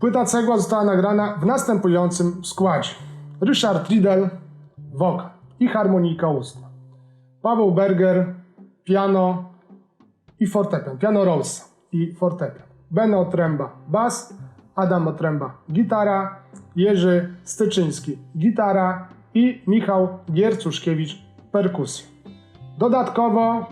Płyta cegła została nagrana w następującym składzie. Ryszard Riedel, wokal i harmonika ustna. Paweł Berger, piano i fortepian, piano Rollsa i fortepian. Beno Otręba, bas, Adam Otręba, gitara, Jerzy Styczyński, gitara i Michał Giercuszkiewicz, perkusja. Dodatkowo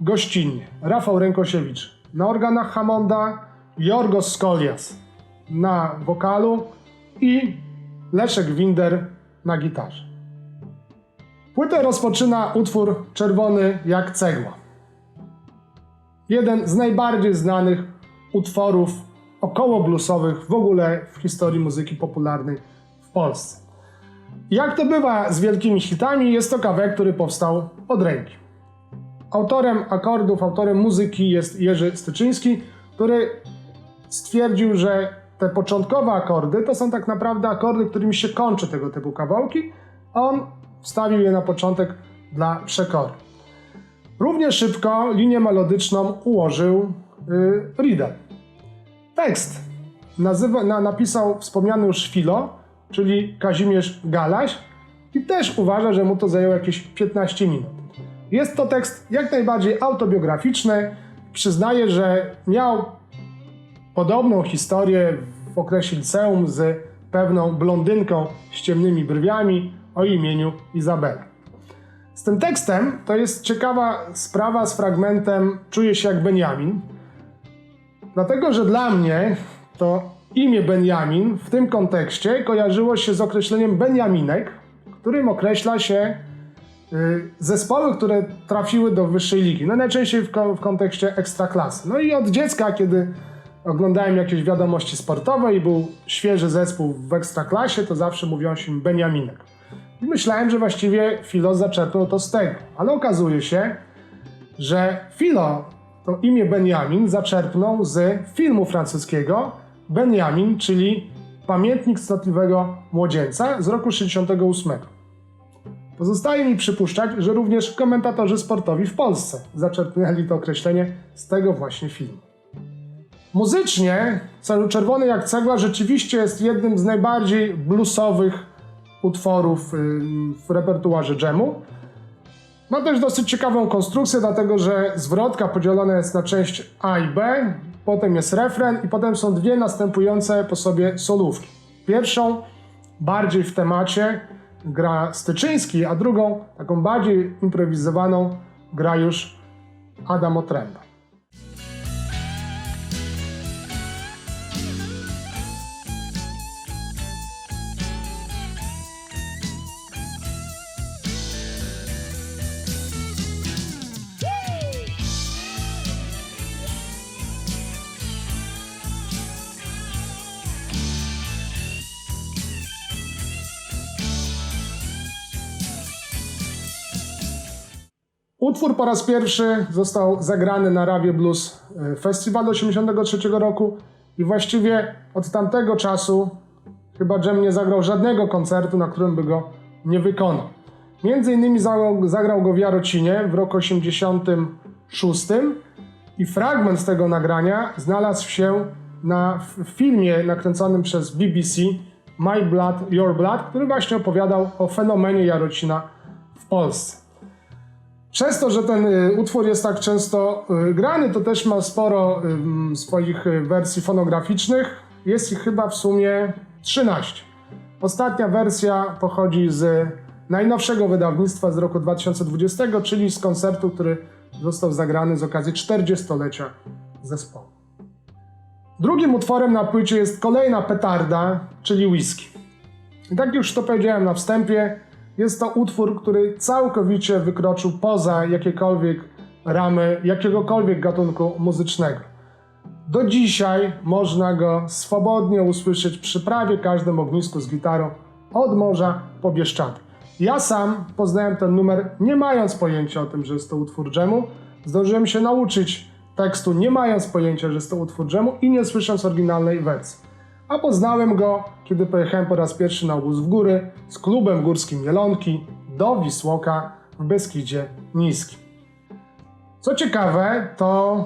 gościnnie Rafał Rękosiewicz na organach Hammonda, Jorgos Skolias na wokalu i Leszek Winder na gitarze. Płytę rozpoczyna utwór Czerwony jak cegła. Jeden z najbardziej znanych utworów około bluesowych w ogóle w historii muzyki popularnej w Polsce. Jak to bywa z wielkimi hitami, jest to kawałek, który powstał od ręki. Autorem akordów, autorem muzyki jest Jerzy Styczyński, który stwierdził, że te początkowe akordy to są tak naprawdę akordy, którymi się kończy tego typu kawałki. On wstawił je na początek dla przekory. Równie szybko linię melodyczną ułożył yy. Tekst nazywa, na, napisał wspomniany już Filo, czyli Kazimierz Galaś i też uważa, że mu to zajęło jakieś 15 minut. Jest to tekst jak najbardziej autobiograficzny. Przyznaje, że miał podobną historię w okresie liceum z pewną blondynką z ciemnymi brwiami o imieniu Izabela. Z tym tekstem to jest ciekawa sprawa z fragmentem Czuję się jak Benjamin, dlatego że dla mnie to imię Benjamin w tym kontekście kojarzyło się z określeniem Benjaminek, którym określa się y, zespoły, które trafiły do wyższej ligi. No najczęściej w, ko- w kontekście ekstraklasy. No i od dziecka, kiedy oglądałem jakieś wiadomości sportowe i był świeży zespół w ekstraklasie, to zawsze mówią się Beniaminek. I myślałem, że właściwie Filo zaczerpnął to z tego. Ale okazuje się, że Filo to imię Benjamin zaczerpnął z filmu francuskiego Benjamin, czyli Pamiętnik Cnotliwego Młodzieńca z roku 68. Pozostaje mi przypuszczać, że również komentatorzy sportowi w Polsce zaczerpnęli to określenie z tego właśnie filmu. Muzycznie Czerwony jak cegła rzeczywiście jest jednym z najbardziej bluesowych utworów ym, w repertuarze dżemu. Ma też dosyć ciekawą konstrukcję, dlatego że zwrotka podzielona jest na część A i B, potem jest refren i potem są dwie następujące po sobie solówki. Pierwszą, bardziej w temacie, gra Styczyński, a drugą, taką bardziej improwizowaną, gra już Adam Otręba. Utwór po raz pierwszy został zagrany na Rawie Blues e, Festival 83 roku i właściwie od tamtego czasu chyba Jam nie zagrał żadnego koncertu, na którym by go nie wykonał. Między innymi zagrał, go w Jarocinie w roku 86 i fragment tego nagrania znalazł się na filmie nakręconym przez BBC My Blood, Your Blood, który właśnie opowiadał o fenomenie Jarocina w Polsce. Przez to, że ten y, utwór jest tak często y, grany, to też ma sporo swoich y, wersji fonograficznych. Jest ich chyba w sumie 13. Ostatnia wersja pochodzi z najnowszego wydawnictwa z roku 2020, czyli z koncertu, który został zagrany z okazji 40-lecia zespołu. Drugim utworem na płycie jest kolejna petarda, czyli whisky. I tak już to powiedziałem na wstępie, jest to utwór, który całkowicie wykroczył poza jakiekolwiek ramy jakiegokolwiek gatunku muzycznego. Do dzisiaj można go swobodnie usłyszeć przy prawie każdym ognisku z gitarą od morza po Bieszczady. Ja sam poznałem ten numer nie mając pojęcia o tym, że jest to utwór dżemu. Zdążyłem się nauczyć tekstu nie mając pojęcia, że jest to utwór dżemu i nie słysząc oryginalnej wersji a poznałem go, kiedy pojechałem po raz pierwszy na obóz w góry z klubem górskim Mielonki do Wisłoka w Beskidzie Niskim. Co ciekawe, to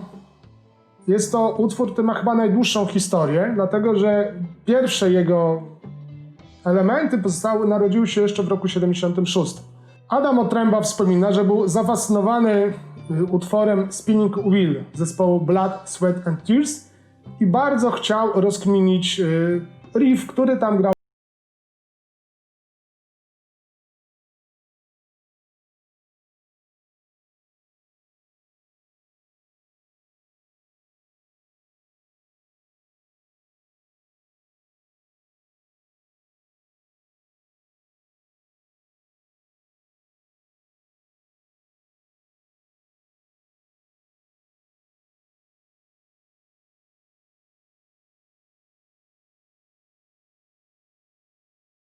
jest to utwór, który ma chyba najdłuższą historię, dlatego że pierwsze jego elementy pozostały, narodziły się jeszcze w roku 76. Adam Otręba wspomina, że był zafascynowany y, utworem Spinning Wheel zespołu Blood, Sweat and Tears i bardzo chciał rozkminić y, riff, który tam grał.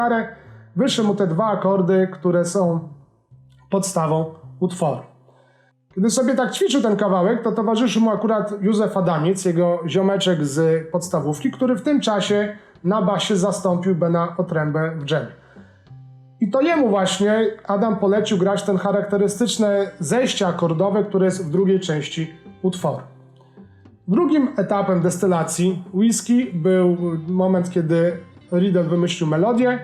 Gitarę, wyszły mu te dwa akordy, które są podstawą utworu. Kiedy sobie tak ćwiczył ten kawałek, to towarzyszył mu akurat Józef Adamiec, jego ziomeczek z podstawówki, który w tym czasie na basie zastąpił Bena Otrębę w dżemie. I to jemu właśnie Adam polecił grać ten charakterystyczne zejście akordowe, które jest w drugiej części utworu. Drugim etapem destylacji whisky był moment, kiedy Riddle wymyślił melodię.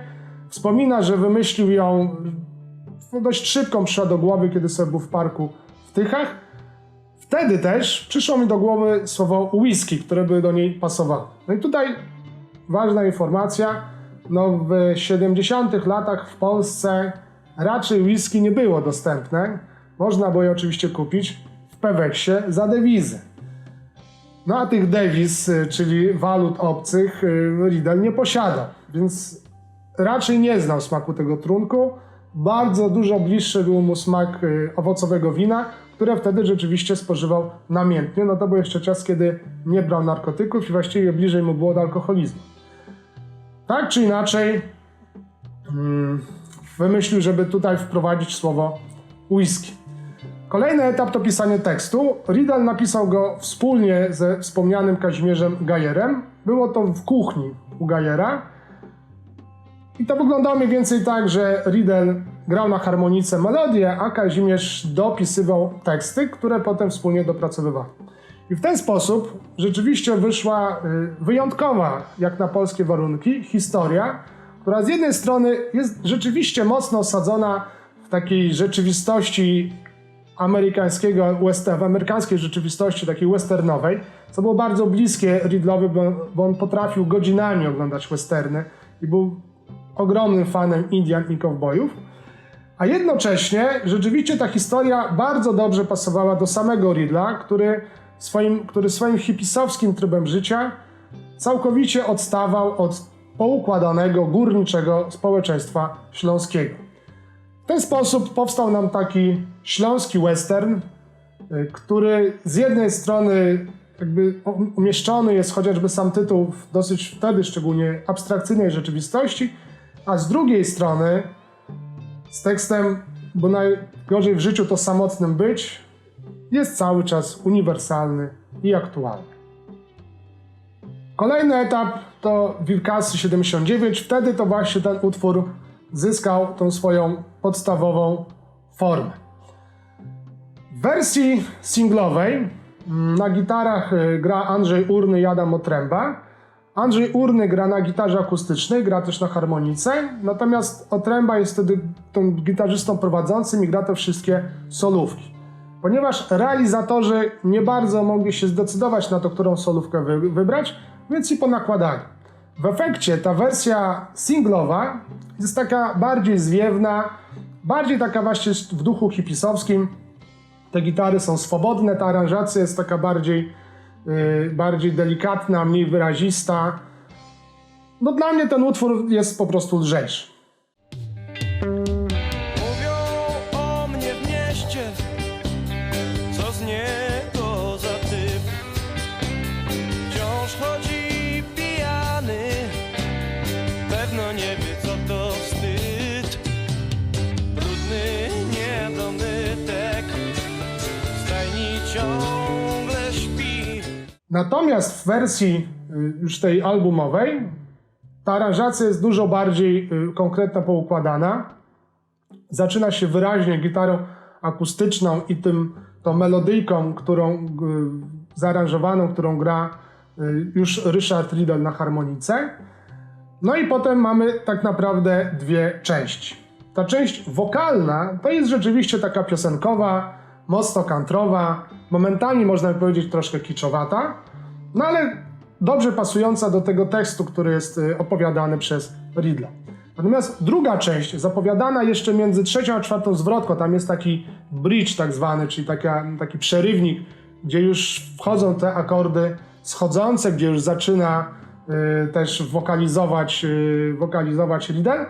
Wspomina, że wymyślił ją no, dość szybko, przyszła do głowy, kiedy sobie był w parku w Tychach. Wtedy też przyszło mi do głowy słowo whisky, które by do niej pasowało. No i tutaj ważna informacja. No w 70 latach w Polsce raczej whisky nie było dostępne. Można było je oczywiście kupić w Peweksie za dewizy. No a tych dewiz, y, czyli walut obcych, y, Riddle nie posiadał, więc raczej nie znał smaku tego trunku. Bardzo dużo bliższy był mu smak y, owocowego wina, które wtedy rzeczywiście spożywał namiętnie. No to był jeszcze czas, kiedy nie brał narkotyków i właściwie bliżej mu było do alkoholizmu. Tak czy inaczej, mm, wymyślił, żeby tutaj wprowadzić słowo whisky. Kolejny etap to pisanie tekstu. Riddle napisał go wspólnie ze wspomnianym Kazimierzem Gajerem. Było to w kuchni u Gajera. I to wyglądało mniej więcej tak, że Riddle grał na harmonice melodię, a Kazimierz dopisywał teksty, które potem wspólnie dopracowywali. I w ten sposób rzeczywiście wyszła y, wyjątkowa, jak na polskie warunki, historia, która z jednej strony jest rzeczywiście mocno osadzona w takiej rzeczywistości amerykańskiego, western, w amerykańskiej rzeczywistości, takiej westernowej, co było bardzo bliskie Ridlowi, bo, bo on potrafił godzinami oglądać westerny i był ogromnym fanem Indian i cowboyów. A jednocześnie rzeczywiście ta historia bardzo dobrze pasowała do samego Ridla, który swoim, który swoim hipisowskim trybem życia całkowicie odstawał od poukładanego górniczego społeczeństwa śląskiego. W ten sposób powstał nam taki śląski western, y, który z jednej strony jakby umieszczony jest chociażby sam tytuł w dosyć wtedy szczególnie abstrakcyjnej rzeczywistości, a z drugiej strony z tekstem, bo najgorzej w życiu to samotnym być, jest cały czas uniwersalny i aktualny. Kolejny etap to Wilkasy 79. Wtedy to właśnie ten utwór zyskał tą swoją podstawową formę. W wersji singlowej mm, na gitarach y, gra Andrzej Urny i Adam Otręba. Andrzej Urny gra na gitarze akustycznej, gra też na harmonice, natomiast Otręba jest wtedy tą gitarzystą prowadzącym i gra te wszystkie solówki. Ponieważ realizatorzy nie bardzo mogli się zdecydować na to, którą solówkę wy wybrać, więc i ponakładali. W efekcie ta wersja singlowa jest taka bardziej zwiewna, bardziej taka właśnie w duchu hipisowskim. Te gitary są swobodne, ta aranżacja jest taka bardziej, yy, bardziej delikatna, mniej wyrazista. No dla mnie ten utwór jest po prostu lżejszy. Natomiast w wersji y, już tej albumowej ta aranżacja jest dużo bardziej y, konkretna, poukładana. Zaczyna się wyraźnie gitarą akustyczną i tym, tą melodyjką, którą y, zaaranżowaną, którą gra już Ryszard Riddle na harmonice. No i potem mamy tak naprawdę dwie części. Ta część wokalna to jest rzeczywiście taka piosenkowa, mocno kantrowa, momentami można by powiedzieć troszkę kiczowata, no ale dobrze pasująca do tego tekstu, który jest y, opowiadany przez Riddla. Natomiast druga część, zapowiadana jeszcze między trzecią a czwartą zwrotką, tam jest taki bridge tak zwany, czyli taka, taki przerywnik, gdzie już wchodzą te akordy schodzące, gdzie już zaczyna y, też wokalizować, y, wokalizować Riddle.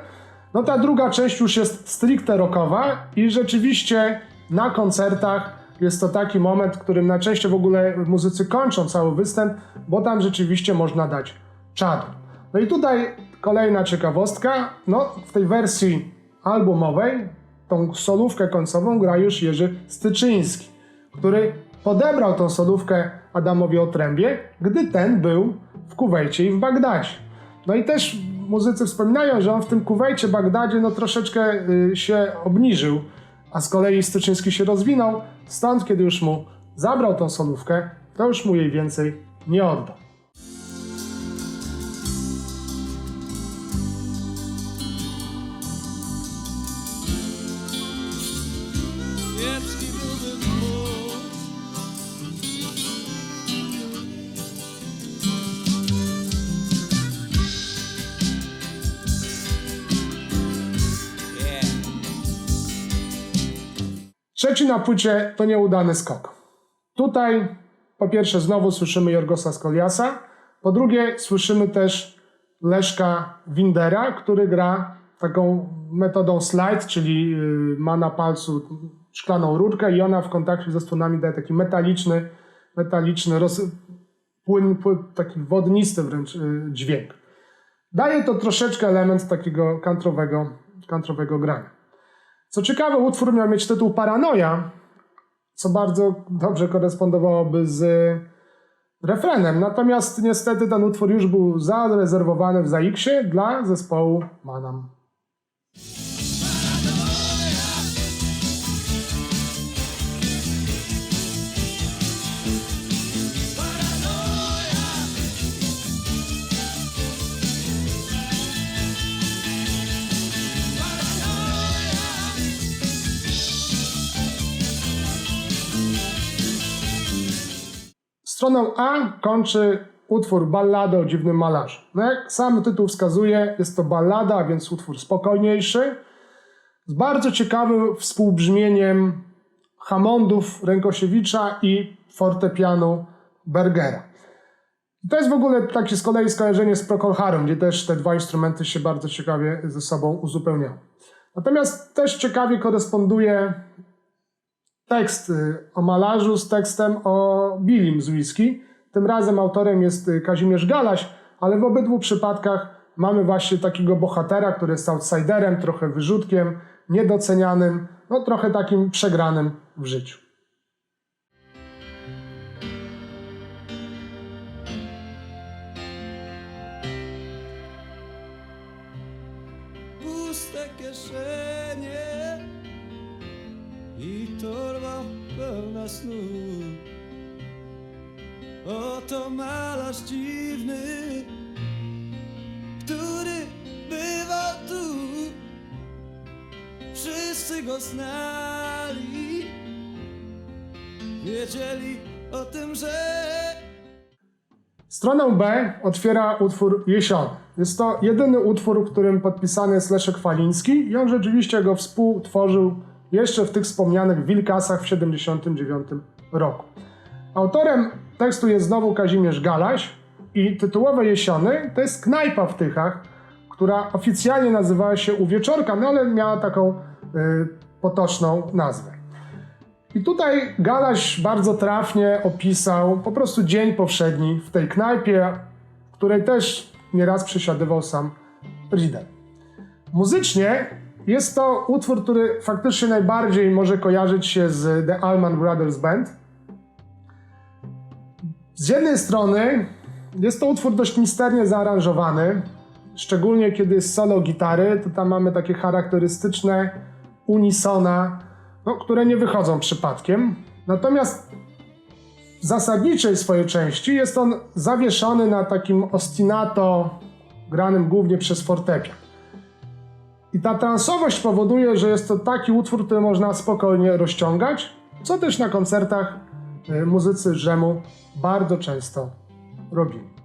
No ta druga część już jest stricte rockowa i rzeczywiście na koncertach jest to taki moment, w którym najczęściej w ogóle muzycy kończą cały występ, bo tam rzeczywiście można dać czadu. No i tutaj kolejna ciekawostka, no w tej wersji albumowej tą solówkę końcową gra już Jerzy Styczyński, który podebrał tą solówkę Adamowi Otrębie, gdy ten był w Kuwejcie i w Bagdadzie. No i też muzycy wspominają, że on w tym Kuwejcie, Bagdadzie no troszeczkę y, się obniżył, a z kolei Styczyński się rozwinął, stąd kiedy już mu zabrał tą solówkę, to już mu jej więcej nie oddał. Trzeci na płycie to nieudany skok. Tutaj po pierwsze znowu słyszymy Jorgosa Skoliasa, po drugie słyszymy też Leszka Windera, który gra taką metodą slide, czyli y, ma na palcu szklaną rurkę i ona w kontakcie ze strunami daje taki metaliczny, metaliczny roz, płyn, płyn, taki wodnisty wręcz y, dźwięk. Daje to troszeczkę element takiego kantrowego, kantrowego grania. Co ciekawe, utwór miał mieć tytuł Paranoja, co bardzo dobrze korespondowałoby z refrenem. Natomiast niestety ten utwór już był zarezerwowany w ZAX-ie dla zespołu Manam. Stroną A kończy utwór Ballada o dziwnym malarzu. No jak sam tytuł wskazuje, jest to ballada, więc utwór spokojniejszy, z bardzo ciekawym współbrzmieniem Hammondów Rękosiewicza i fortepianu Bergera. To jest w ogóle takie z kolei skojarzenie z Procol Harum, gdzie też te dwa instrumenty się bardzo ciekawie ze sobą uzupełniają. Natomiast też ciekawie koresponduje tekst y, o malarzu z tekstem o Billim z whisky. Tym razem autorem jest y, Kazimierz Galaś, ale w obydwu przypadkach mamy właśnie takiego bohatera, który jest outsiderem, trochę wyrzutkiem, niedocenianym, no trochę takim przegranym w życiu. Puste kieszenie i torba pełna snu. Oto malarz dziwny, który bywa tu. Wszyscy go znali, wiedzieli o tym, że Stronę B otwiera utwór Jesiony. Jest to jedyny utwór, w którym podpisany jest Leszek Faliński i on rzeczywiście go współtworzył jeszcze w tych wspomnianych Wilkasach w 1979 roku. Autorem tekstu jest znowu Kazimierz Galaś i tytułowe Jesiony to jest knajpa w Tychach, która oficjalnie nazywała się U Wieczorka, no ale miała taką y, potoczną nazwę. I tutaj Galaś bardzo trafnie opisał po prostu dzień powszedni w tej knajpie, w której też nieraz przesiadywał sam Riedel. Muzycznie jest to utwór, który faktycznie najbardziej może kojarzyć się z The Allman Brothers Band. Z jednej strony jest to utwór dość misternie zaaranżowany, szczególnie kiedy jest solo gitary, to tam mamy takie charakterystyczne unisona, no, które nie wychodzą przypadkiem. Natomiast w zasadniczej swojej części jest on zawieszony na takim ostinato granym głównie przez fortepian. I ta transowość powoduje, że jest to taki utwór, który można spokojnie rozciągać, co też na koncertach y, muzycy dżemu bardzo często robili.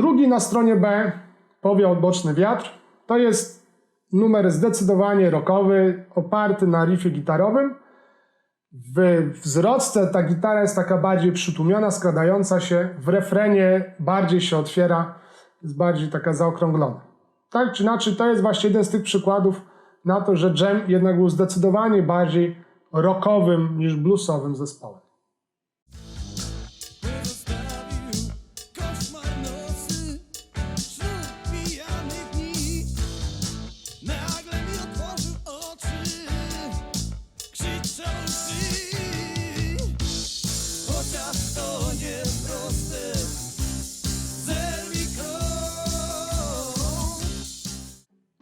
Drugi na stronie B, powiał boczny wiatr, to jest numer zdecydowanie rockowy, oparty na riffie gitarowym. W wzrostce ta gitara jest taka bardziej przytłumiona, skradająca się, w refrenie bardziej się otwiera, jest bardziej taka zaokrąglona. Tak czy inaczej, to jest właśnie jeden z tych przykładów na to, że Jam jednak był zdecydowanie bardziej rockowym niż bluesowym zespołem.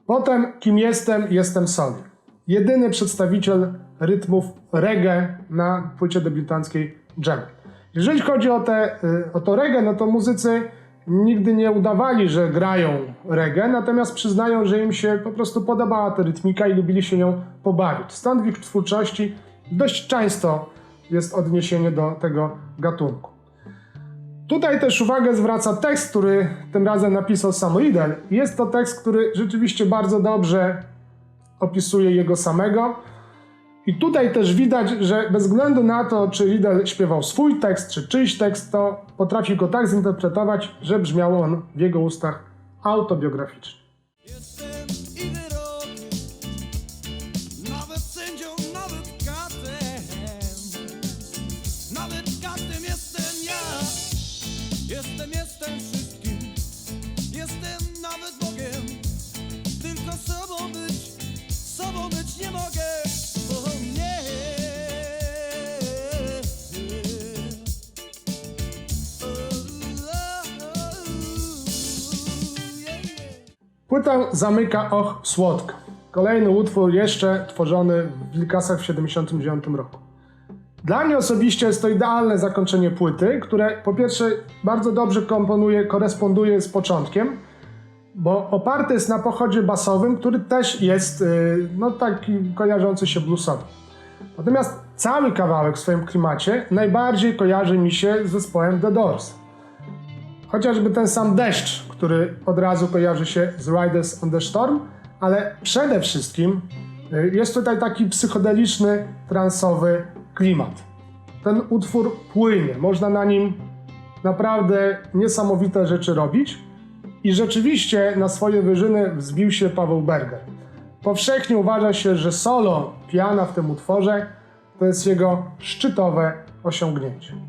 Potem Kim Jestem, Jestem sobie. Jedyny przedstawiciel rytmów reggae na płycie debiutanckiej Jam. Jeżeli chodzi o, te, y, o to reggae, no to muzycy nigdy nie udawali, że grają reggae, natomiast przyznają, że im się po prostu podobała ta rytmika i lubili się nią pobawić. Stąd w ich twórczości dość często jest odniesienie do tego gatunku. Tutaj też uwagę zwraca tekst, który tym razem napisał sam Riddle. Jest to tekst, który rzeczywiście bardzo dobrze opisuje jego samego. I tutaj też widać, że bez względu na to, czy Riddle śpiewał swój tekst, czy czyjś tekst, to potrafi go tak zinterpretować, że brzmiał on w jego ustach autobiograficznie. Płytę zamyka Och Słodka. Kolejny utwór jeszcze tworzony w Wilkasach w 1979 roku. Dla mnie osobiście jest to idealne zakończenie płyty, które po pierwsze bardzo dobrze komponuje, koresponduje z początkiem, bo oparty jest na pochodzie basowym, który też jest yy, no, taki kojarzący się bluesowo. Natomiast cały kawałek w swoim klimacie najbardziej kojarzy mi się z zespołem The Doors. Chociażby ten sam deszcz, który od razu kojarzy się z Riders on the Storm, ale przede wszystkim y, jest tutaj taki psychodeliczny, transowy klimat. Ten utwór płynie, można na nim naprawdę niesamowite rzeczy robić i rzeczywiście na swoje wyżyny wzbił się Paweł Berger. Powszechnie uważa się, że solo piana w tym utworze to jest jego szczytowe osiągnięcie.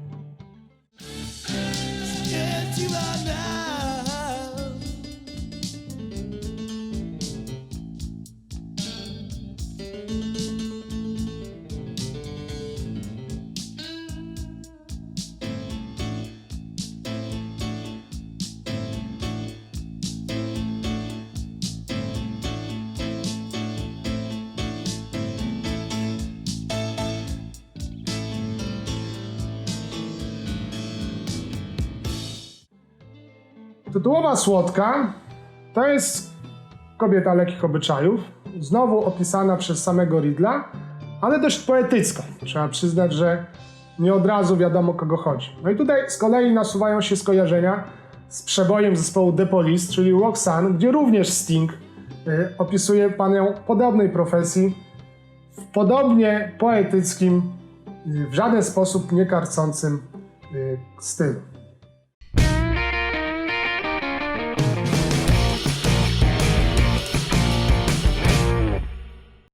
Tytułowa słodka to jest kobieta lekkich obyczajów, znowu opisana przez samego Ridla, ale dość poetycka. Trzeba przyznać, że nie od razu wiadomo kogo chodzi. No i tutaj z kolei nasuwają się skojarzenia z przebojem zespołu The Police, czyli Roxanne, gdzie również Sting y, opisuje panią podobnej profesji w podobnie poetyckim, y, w żaden sposób nie karcącym y, stylu.